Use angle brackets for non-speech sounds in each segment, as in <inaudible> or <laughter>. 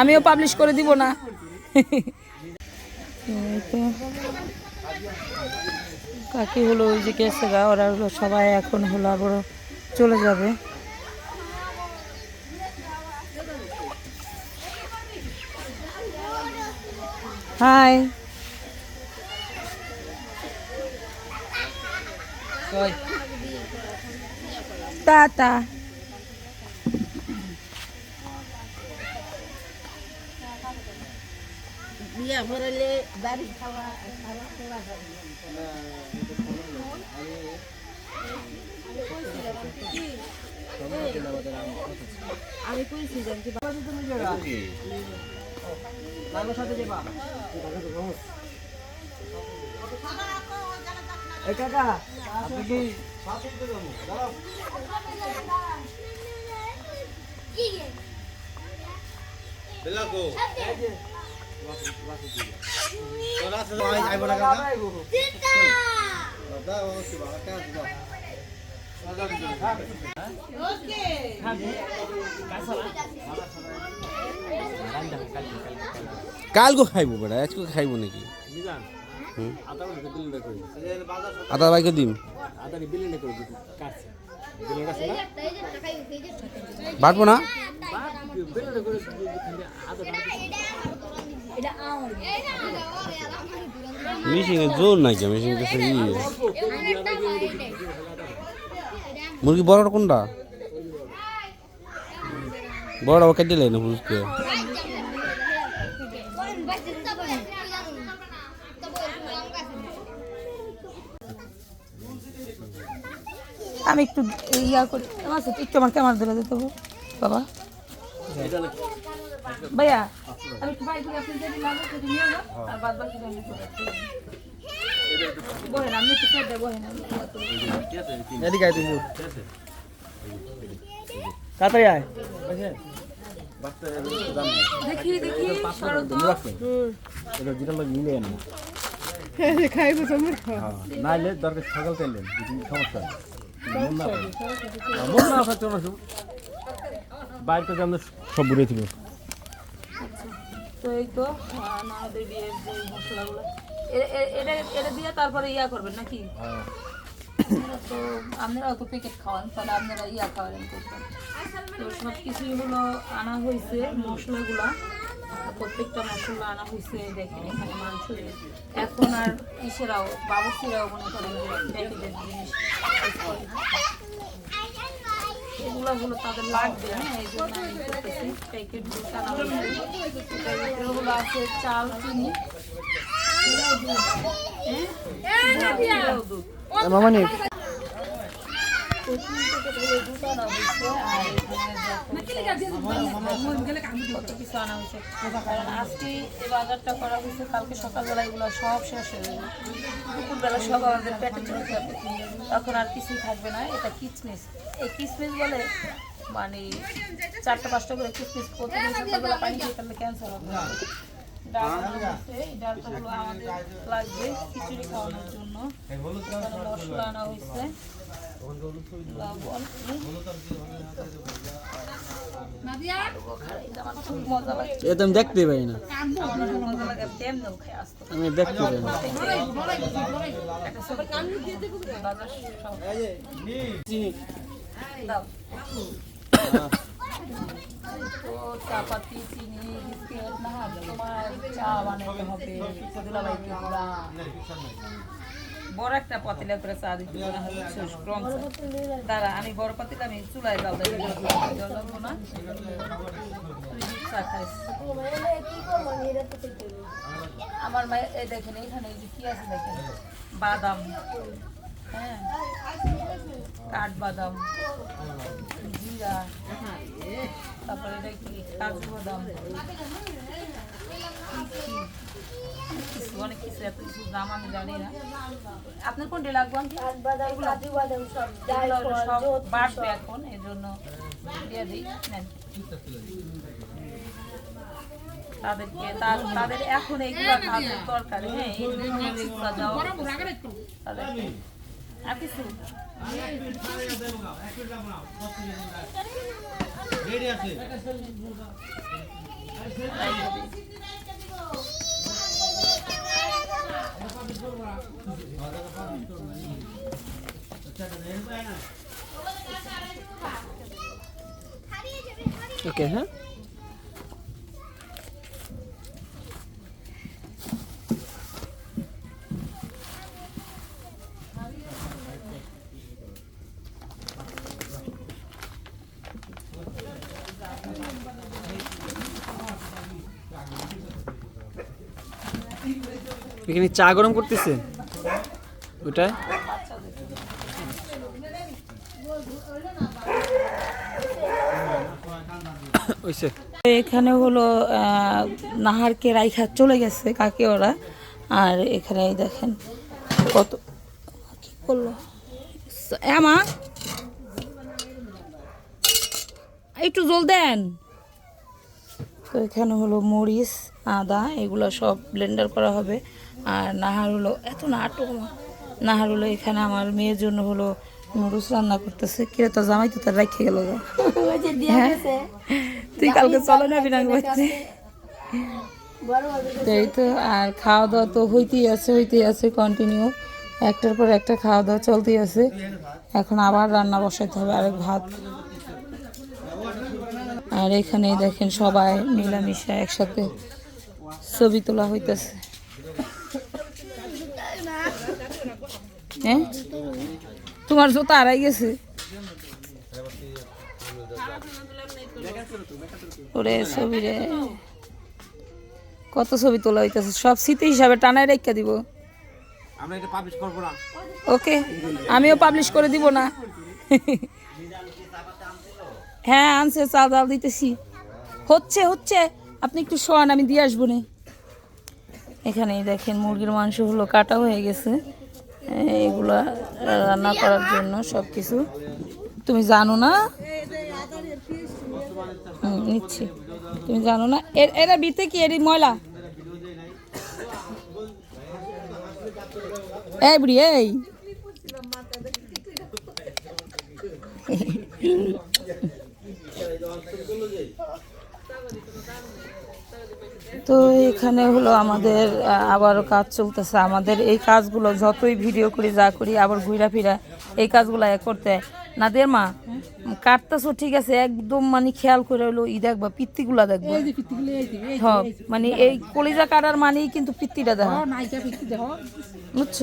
আমিও পাবলিশ করে দিব না। কাকি হলো ওই যে গেছে গা ওরা হলো সবাই এখন হলো আবার চলে যাবে। হাই। টাটা। বিয়া ভরালে বাড়ি খাওয়া খাওয়া খাওয়া আমি কইছি যে। কালকে খাইবো বেড়া আজকে খাইবো নাকি। আদা বাইকে দিম। বাটবো না? মেশিন জোর নাকি মেশিন কাছে ইয়ে মুরগি বড়টা কোনটা? বড় কেটে লাই না বুঝতে আমি একটু ইয়া করি। আমার সাথে একটু আমার ক্যামেরা ধরে দিতে বাবা। ভাইয়া। আমি একটু বাইক আপনি যদি লাগে যদি নিয়ে যাও। আর বাদ বাকি আমি করে রাখছি। বহেন আমি একটু খেয়ে দেবো বহেন আমি এদিকে আয় তুমি। তাড়াতাড়ি আয়। দেখি দেখি এটা যেটা লোক মিলে না নাইলে দরকার সকাল তেলেন সমস্যা মন না মন না চলো। বাইরে তো আমরা সব ঘুরে ছিল তো এই তো আহ, নানাদের বিয়ের যে মশলাগুলো। এটা এটা দিয়ে তারপরে ইয়া করবেন নাকি? তো আপনারাও তো প্যাকেট খাওয়ান তাহলে আপনারা ইয়া খাওয়ালেন তো সব। কিছুই হলো আনা হয়েছে মশলাগুলা। প্রত্যেকটা মশলা আনা হয়েছে দেখেন এখানে মাংস এখন আর ইসেরাও বাবুসিরাও মনে করেন জিনিস। এগুলো হলো তাদের লাগবে হ্যাঁ এই জন্য করতেছি প্যাকেট হলো আছে চাল চিনি। হ্যাঁ? আনা আজকে বাজারটা করা কালকে সকালবেলা দুপুরবেলা সব আমাদের তখন আর কিছুই থাকবে না এটা কিচমিচ এই কিচমিচ বলে মানে চারটা পাঁচটা করে কিচমিচ প্রতিদিন সকালবেলা পানি খেয়ে ফেললে ক্যান্সার হবে। ডাল আনা হয়েছে, এই ডালটা হলো আমাদের লাগবে খিচুড়ি খাওয়ানোর জন্য। মশলা আনা হয়েছে। এ দেখতে পাই না। আমি দেখতে পাই না। চাপাতি চিনি চা বানাতে হবে বড় একটা পাতিলা করে চা দিতে মনে হয় দাঁড়া, আমি বড় পাতিলা, আমি চুলায় জাল দেবো না। আমার মায়ের, এই দেখেন এখানে এই যে কি আছে দেখেন? বাদাম। হ্যাঁ। কাঠবাদাম। জিরা। তারপরে এটা কি? কাজু বাদাম। কিছু অনেক কিছু এত কিছু দাম আমি জানি না আপনার কোনটা লাগবে আন্টি? এগুলো সব বাড়বে এখন এই জন্য দিয়ে দিই নেন তাদেরকে তার- তাদের এখন এইগুলো কাজের দরকার হ্যাঁ এই জন্য এগুলো দেওয়া তাদেরকে আর কিছু ওকে ఓకే এখানে চা গরম করতেছে? ওইসে। এখানে হলো নাহারকে রাইখা চলে গেছে কাকে ওরা? আর এখানে দেখেন কত কি করল? একটু জল দেন। তো এখানে হলো মরিচ, আদা, এগুলো সব ব্লেন্ডার করা হবে। আর নাহার হলো এত নাটক আমার। নাহার হলো এখানে আমার মেয়ের জন্য হলো নুডলস রান্না করতেছে। কিরে তো জামাই তো তার রাখে গেল হ্যাঁ? তুই কালকে চলো না বিনাং বাচ্চা বড় হবে তো এই তো আর খাওয়া দাওয়া তো হইতেই আছে হইতেই আছে কন্টিনিউ একটার পর একটা খাওয়া দাওয়া চলতেই আছে। এখন আবার রান্না বসাইতে হবে আরেক ভাত। আর এখানে দেখেন সবাই মিলামিশা একসাথে ছবি তোলা হইতেছে। হ্যাঁ তোমার জুতা হারাই গেছে। ওরে ছবি রে। কত ছবি তোলা হইতেছে সব স্মৃতি হিসাবে টানায় রেখা দিব। ওকে আমিও পাবলিশ করে দিব না। হ্যাঁ আনছে চাল ডাল দিতেছি। হচ্ছে হচ্ছে আপনি একটু শোয়ান আমি দিয়ে আসব না। এখানে এই দেখেন মুরগির মাংস হলো কাটা হয়ে গেছে। এগুলা রান্না করার জন্য সব কিছু তুমি জানো না? নিচ্ছি। তুমি জানো না? এর- এরা বিতে কি? এর ময়লা? এই বুড়ি, এই। তো এখানে হলো আমাদের আবারও কাজ চলতেছে। আমাদের এই কাজগুলো যতই ভিডিও করি যা করি আবার ঘুরা ফিরা এই কাজগুলো করতে। না দের মা কাটতেছো ঠিক আছে একদম মানে খেয়াল করে হলো ই দেখবা পিত্তিগুলা দেখবা। হ্যাঁ মানে এই কলিজা কাটার মানেই কিন্তু পিত্তিটা দেখা। বুঝছ?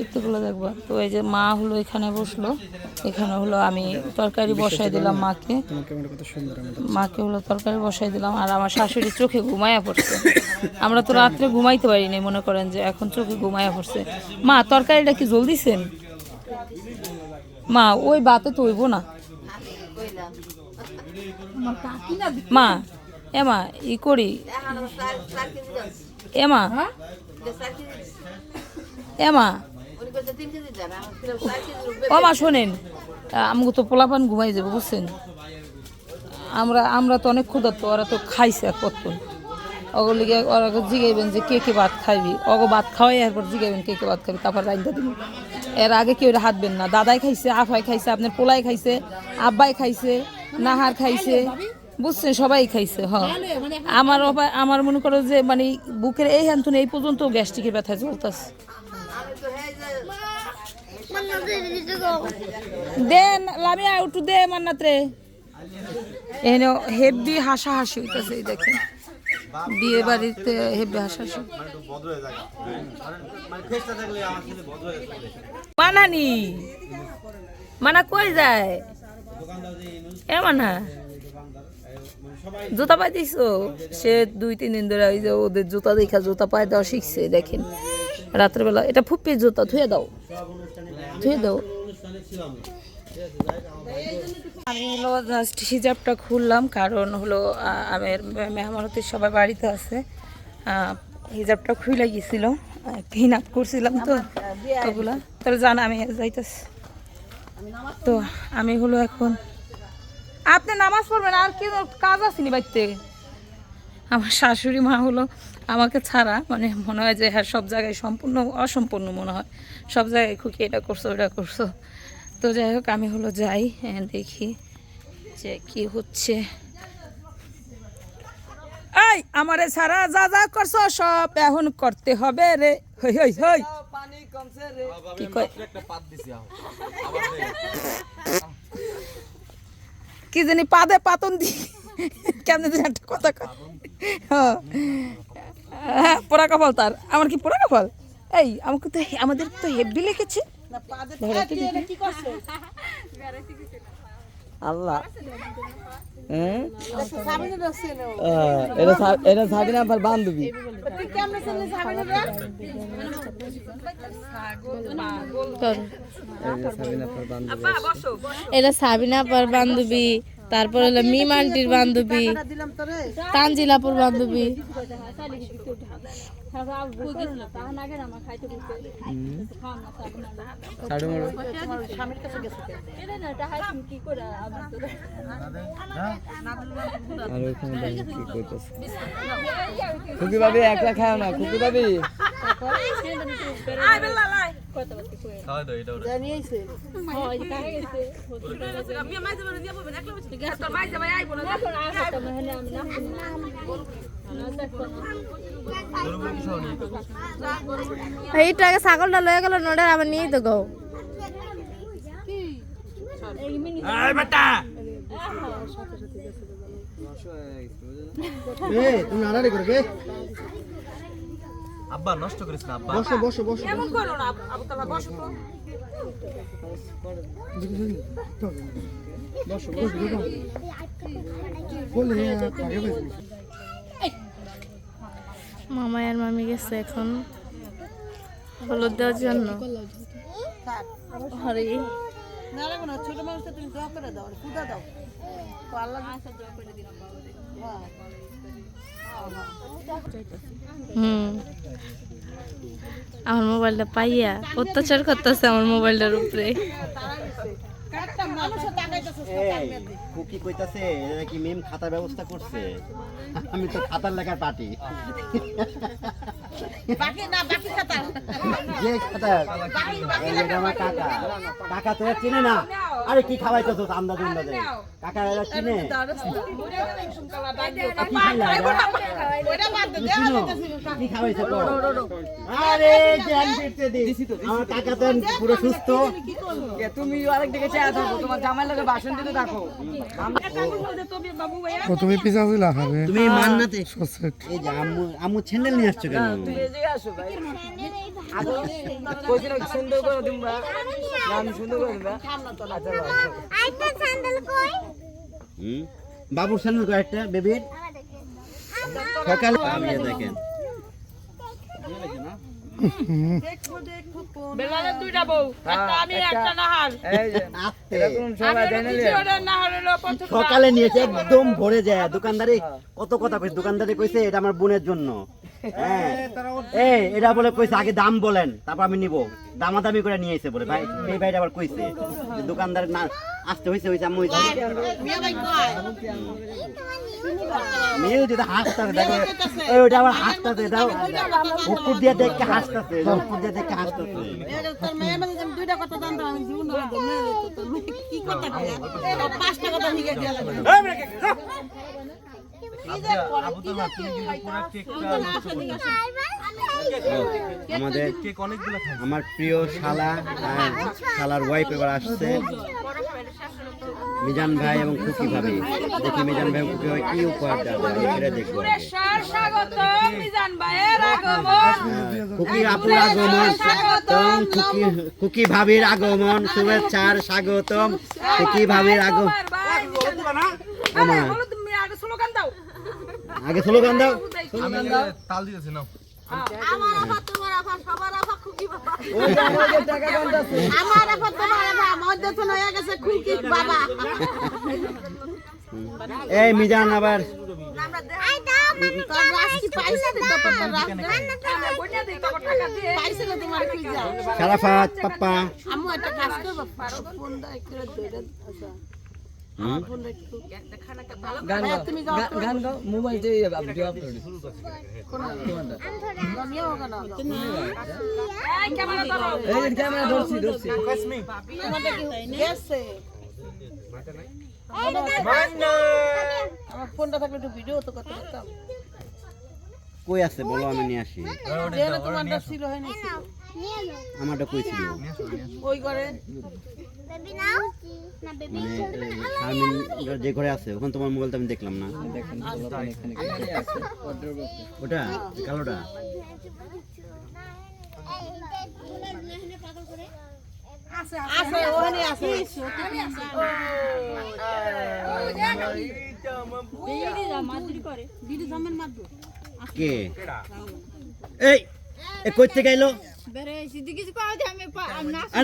পিত্তিগুলো দেখবা। তো এই যে মা হলো এখানে বসল। এখানে হলো আমি তরকারি বসাই দিলাম মাকে। মাকে হলো তরকারি বসাই দিলাম আর আমার শাশুড়ি চোখে ঘুমাইয়া পড়ছে। আমরা তো রাত্রে ঘুমাইতে পারিনি মনে করেন যে এখন চোখে ঘুমাইয়া পড়ছে। মা তরকারিটা কি জল দিছেন মা ওই বাতে তো হইব না। মা এমা ই করি। এমা এমা ও শোনেন, আমাকে তো পোলাপান ঘুমাই যাব, বুঝছেন? আমরা আমরা তো অনেক ক্ষুধার্ত, ওরা তো খাইছে পত্তন অগর লিগে ওরা জিগাইবেন যে কে কে ভাত খাইবি। অগো ভাত খাওয়াই এরপর জিগাইবেন কে কে ভাত খাবি তারপর রাইন্দা দিবি। এর আগে কেউ হাতবেন না। দাদাই খাইছে, আফাই খাইছে, আপনার পোলাই খাইছে, আব্বাই খাইছে, নাহার খাইছে, বুঝছেন? সবাই খাইছে, হ। আমার আমার মনে করো যে মানে বুকের এই হ্যান্থুন এই পর্যন্ত গ্যাস্ট্রিকের ব্যথা চলতেছে দেন, লামিয়া, একটু দে মান্নাত। রে এখানে হেভি হাসাহাসি হইতেছে, এই দেখেন। বিয়ে বাড়িতে হেভি হাসাহাসি। মানানি? মানা কই যায়? এ মানা। জুতা পাই দিছো সে দুই, তিন দিন ধরে ওই যে ওদের জুতা দেখা, জুতা পায়ে দেওয়া শিখছে, দেখেন। রাত্রেবেলা এটা ফুপির জুতা, ধুয়ে দাও। ধুয়ে দাও। আমি হলো জাস্ট হিজাবটা খুললাম, কারণ হলো আমার মেহমানতির সবাই বাড়িতে আছে। হিজাবটা খুলে গেছিল হিনাপ করছিলাম তো ওগুলা। তাহলে জান, আমি যাইতেছি। তো আমি হলো এখন আপনি নামাজ পড়বেন, আর কি কাজ আসেনি বাড়িতে? আমার শাশুড়ি মা হলো আমাকে ছাড়া মানে মনে হয় যে হ্যাঁ সব জায়গায় সম্পূর্ণ অসম্পূর্ণ মনে হয়। সব জায়গায় খুকি এটা করছ, ওটা করছ। তো যাই হোক, আমি হলো যাই দেখি যে কি হচ্ছে। এই, আমারে ছাড়া যা যা করছ, সব এখন করতে হবে রে। হই হই হই। কি কি জানি পাদে পাতন দি কেমন একটা কথা হ্যাঁ পোড়া কপাল তার। আমার কি পোড়া কপাল? এই আমাকে তো আমাদের তো হেভি লিখেছে আল্লাহ। হ্যাঁ? এটা সাবিনা বান্ধবী। এটা আপার বান্ধবী। তারপর হলো মিম আন্টির বান্ধবী তানজিলাপুর বান্ধবী। সাড়ে মারো। আর ওখানে দেখো কি করতেছে খুকি ভাবি একলা খাও না খুকি ভাবি। এইটা আগে ছাগলটা লয়ে গেল নোডার আবার নিয়েই তো গো আব্বা নষ্ট করিস না আব্বা। এমন করো না আবু তালা বসো তো। মামাই আর মামি গেছে এখন হলুদ দেওয়ার জন্য। হুম। আমার মোবাইলটা পাইয়া অত্যাচার করতেছে আমার মোবাইলটার উপরে। কুকি কইতাছে এরা কি মেম খাতার ব্যবস্থা করছে? আমি তো খাতার লেখার পার্টি। <laughs> বাকি না বাকি কথা যে খাতা এই আমার কাকা কাকা তো চিনে না। আরে কি খাওয়াইতেছো আন্দাজ আন্দাজে? কাকা এরা চিনে? কি খাইলা? এরা? তুমি চিনো? কি খাওয়াইছো তো? আরে জ্ঞান ফিরতে দি। আমার কাকা তো পুরো সুস্থ। তুমি আরেক দিকে চেয়ে থাকো তোমার জামাই লাগে বাসন দিতে থাকো। তুমি পিছা ছিল হারে তুমি মান্নাতে। এই যে আম্মু আম্মু ছেন্ডেল নিয়ে আসছো কেন? কইছিল সুন্দর করে দিমবা? আমি সুন্দর করে দিমবা? আচ্ছা হুম? বাবুর স্যান্ডেল কয়েকটা বেবির সকালে আমি দেখেন। বেলালে দুইটা বউ একটা আমি একটা নাহার এই যে আস্তে। এরকম সবাই জেনে নিয়ে ওটা নাহার হলো প্রথম সকালে নিয়েছে একদম ভরে যায়। দোকানদারি কত কথা কইছে? দোকানদারি কইছে এটা আমার বোনের জন্য। হ্যাঁ এই এটা বলে কইছে আগে দাম বলেন তারপর আমি নিব। দামাদামি করে নিয়ে এসে বলে ভাই এই ভাইটা আবার কইছে দোকানদার না আসতে হইছে হইছে আমি মেয়ে যেটা হাসতাছে দেখো ওই ওইটা আবার হাসতাছে এটাও উপর দিয়ে দেখে হাসতাছে দিয়ে দেখে হাসতাছে মানে কি কথা পাঁচটা কথা শিখে গেলাম আমাদের আমার প্রিয় শালা আর শালার ওয়াইফ এবার আসছে মিজান ভাই এবং খুকি ভাবি দেখি মিজান ভাই খুকি ভাই কি উপহার দেওয়া সেটা দেখব আগে। সার স্বাগত মিজান ভাইয়ের আগমন আপুর আগমন খুকি খুকি ভাবির আগমন শুভেচ্ছার স্বাগতম খুকি ভাবির আগমন আমার বলো তুমি আগে স্লোগান দাও আগে স্লোগান দাও। তাল দিতেছে না আমার আফা তোমার আফা সবার আফা খুকি বাবা। ওই যে আমাদের টাকা কন্টাছে আমার আফা তোমার আফা মধ্যে তো হয়ে গেছে খুকি বাবা। এই মিজান আবার। সারাফাত পাপ্পা। আম্মু একটা কাজ করব। গান গাও। মোবাইল এই ক্যামেরা ধরছি ধরছি আমার ফোনটা থাকলে একটু ভিডিও তো করতে পারতাম কই আছে? বলো, আমি নিয়ে আসি। আমারটা কই ছিল? ওই করে মানে যে ঘরে আছে ওখানে তোমার মোবাইল আমি দেখলাম না। পোলাপান এখানে আছে wardrobe আছে। ওটা কালোটা কে? এই এ কই থেকে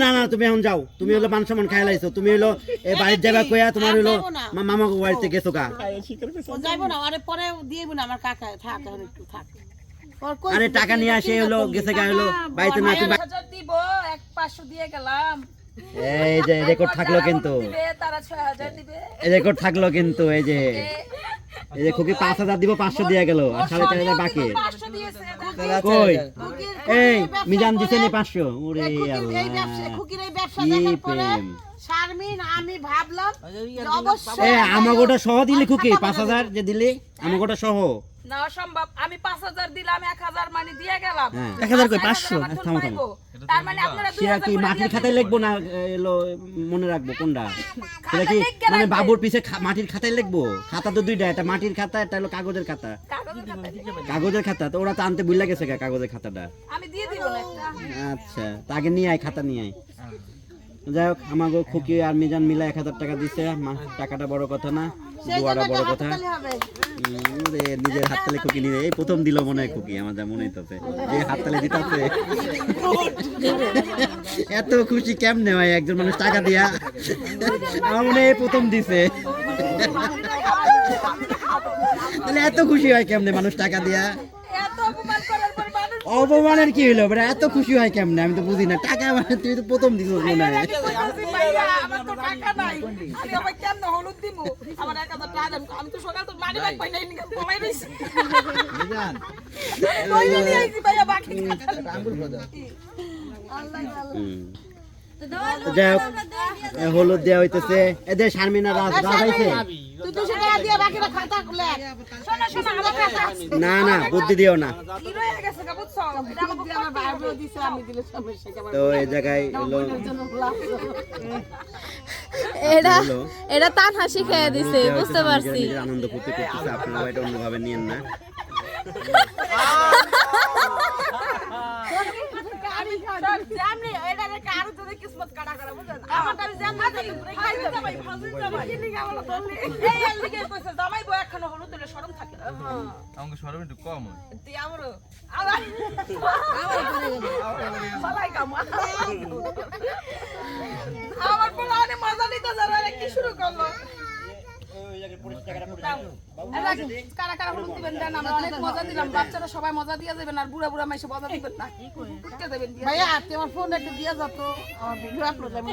না না তুমি এখন যাও। তুমি হলো মান সম্মান খাই লাইছো। তুমি হলো এই বাড়ির যাবা কইয়া তোমার হলো মামা বাড়িতে গেছো কা যাইবো না আরে পরে দিয়ে না আমার কাকা থাক এখন একটু থাক। আরে টাকা নিয়ে আসে হলো গেছে গা হলো বাড়িতে না তুমি দিব এক পাঁচশো দিয়ে গেলাম। এই যে রেকর্ড থাকল কিন্তু। তারা ছয় হাজার দিবে রেকর্ড থাকল কিন্তু এই যে। এই যে খুকি পাঁচ হাজার দিব পাঁচশো দিয়ে গেল। আর সাড়ে চার হাজার বাকি। কই? এই মিজান দিছে নি পাঁচশো। ওরে কি প্রেম। শারমিন আমি ভাবলাম অবশ্যই আমাগোটা সহ দিলি খুকি পাঁচ হাজার যে দিলি আমাগোটা সহ। না অসম্ভব। আমি পাঁচ হাজার দিলাম এক হাজার মানে দিয়ে গেলাম। হ্যাঁ। এক হাজার কই? পাঁচশো? থামো থামো। তার মানে আপনারা সেটা কি মাটির খাতায় লিখব না এলো মনে রাখব? কোনটা? সেটা কি? মানে বাবুর পিছে মাটির খাতায় লিখব? খাতা তো দুইটা একটা মাটির খাতা একটা হলো কাগজের খাতা। কাগজের খাতা তো ওরা তো আনতে ভুলে গেছে কাগজের খাতাটা। আমি দিয়ে দিব না আচ্ছা তা আগে নিয়ে আয় খাতা নিয়ে আয়। যাই হোক আমাকে খুকি আর মিজান মিলা এক হাজার টাকা দিছে। টাকাটা বড় কথা না দোয়াটা বড় কথা। নিজের হাততালি খুকি নিয়ে এই প্রথম দিল মনে হয় খুকি আমার যা মনে হইতেছে যে হাততালি দিতেছে। এত খুশি কেমনে হয় একজন মানুষ টাকা দিয়া? আমার মনে হয় প্রথম দিছে। তাহলে এত খুশি হয় কেমনে মানুষ টাকা দিয়া এত অপমান করার পর মানুষ অপমানের কি হলো? বেটা এত খুশি হয় কেমনে? আমি তো বুঝি না। টাকা মানে তুই তো প্রথম মনে হয়। ভাইয়া, যাই হোক হলুদ দেওয়া হইতেছে এদের শারমিনা রাজ। না না বুদ্ধি দিও না কি রয়ে গেছে গা, বুঝছ? এটা আমাকে আমার ভাইবো দিছে আমি দিলে সমস্যা কি? আমার তো এই জায়গায় হলো জন্য লাভ এটা এটা তান হাসি খেয়ে দিছে বুঝতে পারছি আনন্দ ফুর্তি করতেছে আপনারা এটা অন্যভাবে নিয়েন না আমি এটা আরও কিসমত কাটা করে, বুঝছেন? আমারটা আমি জানি না, জানি, পুরো খাই জামাই, ভাজুর জামাই। কি লিগা বলো ধরলি? এই এর লিগে কইছে, জামাই বউ একখানা হলুদ দিলে শরম থাকে না। আমাকে সরম একটু কম হয় তুই আমারও। আবার- সবাই কামা। আমার পোলা অনেক মজা নিতে যাবে, কি শুরু করল? কারা কারা হলুদ দিবেন দেন, আমরা অনেক মজা দিলাম বাচ্চারা সবাই মজা দিয়ে যাবেন আর বুড়া বুড়া মাইসে মজা দিবেন না দেবেন। ভাইয়া তোমার ফোন একটু দিয়ে যাতো আমার ভিডিও আপলোড আমি